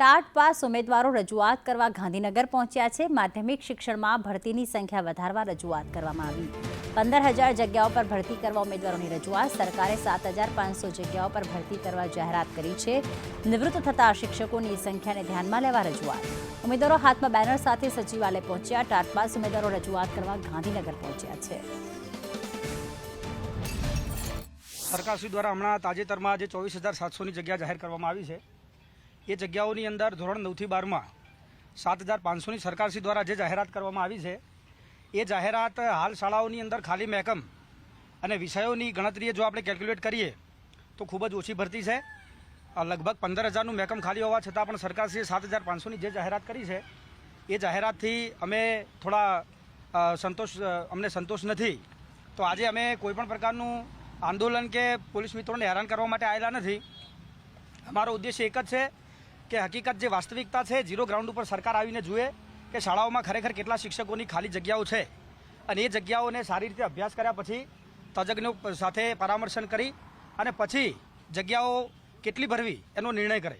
TAT pass ઉમેદવારો રજૂઆત કરવા ગાંધીનગર પહોંચ્યા છે. માધ્યમિક શિક્ષણમાં ભરતીની સંખ્યા વધારવા રજૂઆત કરવામાં આવી. પંદર હજાર જગ્યાઓ પર ભરતી કરવા ઉમેદવારોની રજૂઆત. સરકારે સાત હજાર પાંચસો જગ્યાઓ પર ભરતી કરવા જાહેરાત કરી છે. નિવૃત્ત થતા શિક્ષકોની સંખ્યાને ધ્યાનમાં લેવા રજૂઆત. ઉમેદવારો હાથમાં બેનર સાથે સચિવાલય પહોંચ્યા. ટાટ પાસ ઉમેદવારો રજૂઆત કરવા ગાંધીનગર પહોંચ્યા છે. સરકારશ્રી દ્વારા હમણાં તાજેતરમાં જે ચોવીસ હજાર સાતસોની જગ્યા જાહેર કરવામાં આવી છે. એ જગ્યાઓની અંદર ધોરણ નવથી બારમાં સાત હજાર પાંચસોની સરકારશ્રી દ્વારા જે જાહેરાત કરવામાં આવી છે, એ જાહેરાત હાલ શાળાઓની અંદર ખાલી મહેકમ અને વિષયોની ગણતરીએ જો આપણે કેલ્ક્યુલેટ કરીએ, તો ખૂબ જ ઓછી ભરતી છે. લગભગ પંદર હજારનું મહેકમ ખાલી હોવા છતાં પણ સરકારશ્રીએ સાત હજાર પાંચસોની જે જાહેરાત કરી છે, એ જાહેરાતથી અમે થોડા સંતોષ અમને સંતોષ નથી. તો આજે અમે કોઈપણ પ્રકારનું આંદોલન કે પોલીસ મિત્રોને હેરાન કરવા માટે આવેલા નથી. અમારો ઉદ્દેશ્ય એક જ છે કે હકીકત જે વાસ્તવિકતા છે, ઝીરો ગ્રાઉન્ડ ઉપર સરકાર આવીને જુએ કે શાળાઓમાં ખરેખર કેટલા શિક્ષકોની ખાલી જગ્યાઓ છે. અને એ જગ્યાઓને સારી રીતે અભ્યાસ કર્યા પછી તજજ્ઞો સાથે પરામર્શન કરી અને પછી જગ્યાઓ કેટલી ભરવી એનો નિર્ણય કરે.